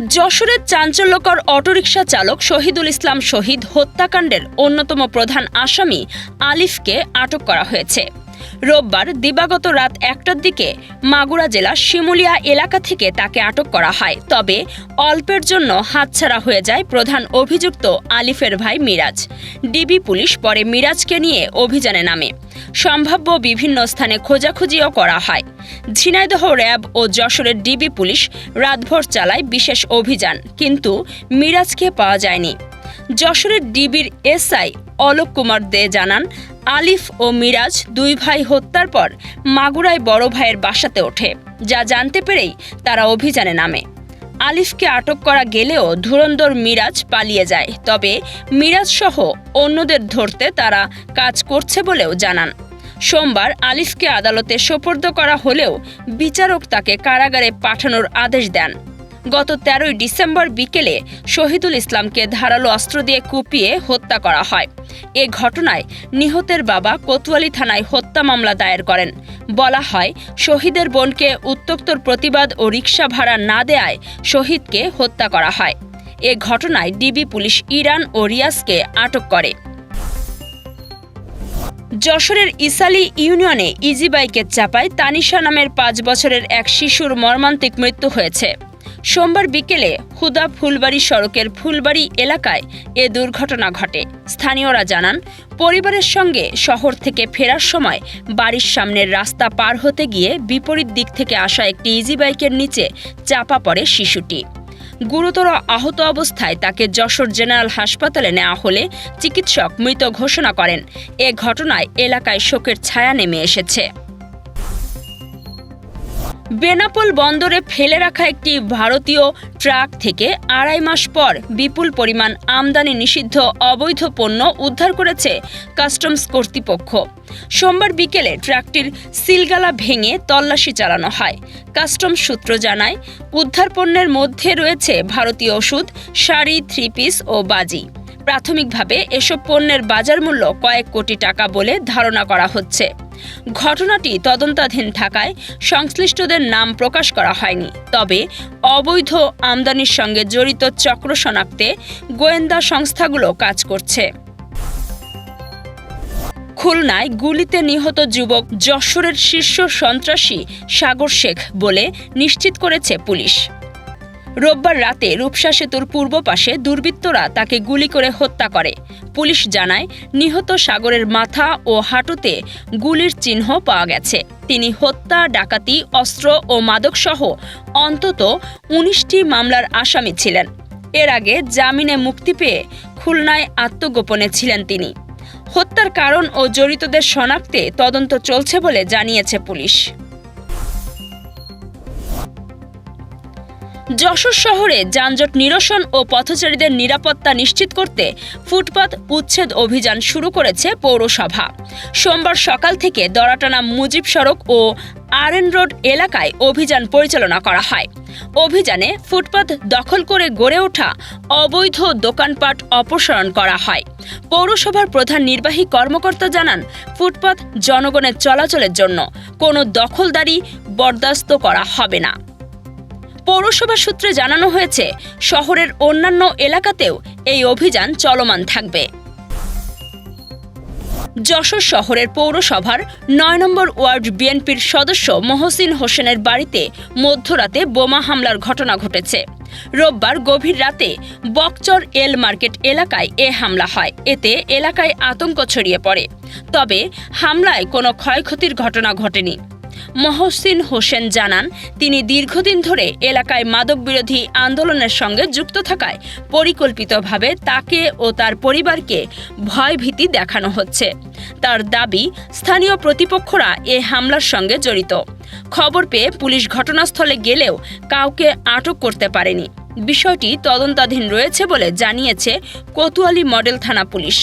যশোরের চাঞ্চল্যকর অটোরিকশা চালক শহীদুল ইসলাম শহীদ হত্যাকাণ্ডের অন্যতম প্রধান আসামি আলিফকে আটক করা হয়েছে। রোববার দিবাগত রাত একটার দিকে মাগুরা জেলা শিমুলিয়া এলাকা থেকে তাকে আটক করা হয়। তবে অল্পের জন্য হাতছাড়া হয়ে যায় প্রধান অভিযুক্ত আলিফের ভাই মিরাজ। ডিবি পুলিশ পরে মিরাজকে নিয়ে অভিযানে নামে। সম্ভাব্য বিভিন্ন স্থানে খোঁজাখুঁজিও করা হয়। ঝিনাইদহ র্যাব ও যশোরের ডিবি পুলিশ রাতভর চালায় বিশেষ অভিযান, কিন্তু মিরাজকে পাওয়া যায়নি। যশোরের ডিবির এসআই অলোক কুমার দে জানান, আলিফ ও মিরাজ দুই ভাই হত্যার পর মাগুরায় বড় ভাইয়ের বাসাতে ওঠে। যা জানতে পেরেই তারা অভিযানে নামে। আলিফকে আটক করা গেলেও ধুরন্ধর মিরাজ পালিয়ে যায়। তবে মিরাজ সহ অন্যদের ধরতে তারা কাজ করছে বলেও জানান। সোমবার আলিফকে আদালতে সোপর্দ করা হলেও বিচারক তাকে কারাগারে পাঠানোর আদেশ দেন। গত তেরোই ডিসেম্বর বিকেলে শহীদুল ইসলামকে ধারালো অস্ত্র দিয়ে কুপিয়ে হত্যা করা হয়। এ ঘটনায় নিহতের বাবা কোতোয়ালি থানায় হত্যা মামলা দায়ের করেন। বলা হয়, শহীদের বোনকে উত্তপ্তর প্রতিবাদ ও রিকশা ভাড়া না দেয়ায় শহীদকে হত্যা করা হয়। এ ঘটনায় ডিবি পুলিশ ইরান ও রিয়াজকে আটক করে। যশোরের ইসালি ইউনিয়নে ইজিবাইকের চাপায় তানিশা নামের পাঁচ বছরের এক শিশুর মর্মান্তিক মৃত্যু হয়েছে। সোমবার বিকেলে হুদা ফুলবাড়ি সড়কের ফুলবাড়ি এলাকায় এ দুর্ঘটনা ঘটে। স্থানীয়রা জানান, পরিবারের সঙ্গে শহর থেকে ফেরার সময় বাড়ির সামনের রাস্তা পার হতে গিয়ে বিপরীত দিক থেকে আসা একটি ইজি বাইকের নিচে চাপা পড়ে শিশুটি। গুরুতর আহত অবস্থায় তাকে যশোর জেনারেল হাসপাতালে নেওয়া হলে চিকিৎসক মৃত ঘোষণা করেন। এ ঘটনায় এলাকায় শোকের ছায়া নেমে এসেছে। বেনাপোল বন্দরে ফেলে রাখা একটি ভারতীয় ট্রাক থেকে আড়াই মাস পর বিপুল পরিমাণ আমদানি নিষিদ্ধ অবৈধ পণ্য উদ্ধার করেছে কাস্টমস কর্তৃপক্ষ। সোমবার বিকেলে ট্রাকটির সিলগালা ভেঙে তল্লাশি চালানো হয়। কাস্টমস সূত্র জানায়, উদ্ধার পণ্যের মধ্যে রয়েছে ভারতীয় ওষুধ, শাড়ি, থ্রি পিস ও বাজি। প্রাথমিকভাবে এসব পণ্যের বাজার মূল্য কয়েক কোটি টাকা বলে ধারণা করা হচ্ছে। ঘটনাটি তদন্তাধীন থাকায় সংশ্লিষ্টদের নাম প্রকাশ করা হয়নি। তবে অবৈধ আমদানির সঙ্গে জড়িত চক্র শনাক্তে গোয়েন্দা সংস্থাগুলো কাজ করছে। খুলনায় গুলিতে নিহত যুবক যশোরের শীর্ষ সন্ত্রাসী সাগর শেখ বলে নিশ্চিত করেছে পুলিশ। রোববার রাতে রূপসা সেতুর পূর্ব পাশে দুর্বৃত্তরা তাকে গুলি করে হত্যা করে। পুলিশ জানায়, নিহত সাগরের মাথা ও হাঁটুতে গুলির চিহ্ন পাওয়া গেছে। তিনি হত্যা, ডাকাতি, অস্ত্র ও মাদকসহ অন্তত উনিশটি মামলার আসামি ছিলেন। এর আগে জামিনে মুক্তি পেয়ে খুলনায় আত্মগোপনে ছিলেন তিনি। হত্যার কারণ ও জড়িতদের শনাক্তে তদন্ত চলছে বলে জানিয়েছে পুলিশ। যশোর শহরে যানজট নিরসন ও পথচারীদের নিরাপত্তা নিশ্চিত করতে ফুটপাত উচ্ছেদ অভিযান শুরু করেছে পৌরসভা। সোমবার সকাল থেকে দরাটানা মুজিব সড়ক ও আরএন রোড এলাকায় অভিযান পরিচালনা করা হয়। অভিযানে ফুটপাত দখল করে গড়ে ওঠা অবৈধ দোকানপাট অপসারণ করা হয়। পৌরসভার প্রধান নির্বাহী কর্মকর্তা জানান, ফুটপাত জনগণের চলাচলের জন্য কোনো দখলদারি বরদাস্ত করা হবে না। পৌরসভা সূত্রে জানানো হয়েছে, শহরের অন্যান্য এলাকাতেও এই অভিযান চলমান থাকবে। যশোর শহরের পৌরসভার নয় নম্বর ওয়ার্ড বিএনপির সদস্য মহসিন হোসেনের বাড়িতে মধ্যরাতে বোমা হামলার ঘটনা ঘটেছে। রোববার গভীর রাতে বকচর এল মার্কেট এলাকায় এ হামলা হয়। এতে এলাকায় আতঙ্ক ছড়িয়ে পড়ে। তবে হামলায় কোনো ক্ষয়ক্ষতির ঘটনা ঘটেনি। মহসিন হোসেন জানান, তিনি দীর্ঘদিন ধরে এলাকায় মাদক বিরোধী আন্দোলনের সঙ্গে যুক্ত থাকায় পরিকল্পিতভাবে তাকে ও তার পরিবারকে ভয়ভীতি দেখানো হচ্ছে। তার দাবি, স্থানীয় প্রতিপক্ষরা এ হামলার সঙ্গে জড়িত। খবর পেয়ে পুলিশ ঘটনাস্থলে গেলেও কাউকে আটক করতে পারেনি। বিষয়টি তদন্তাধীন রয়েছে বলে জানিয়েছে কোতোয়ালি মডেল থানা পুলিশ।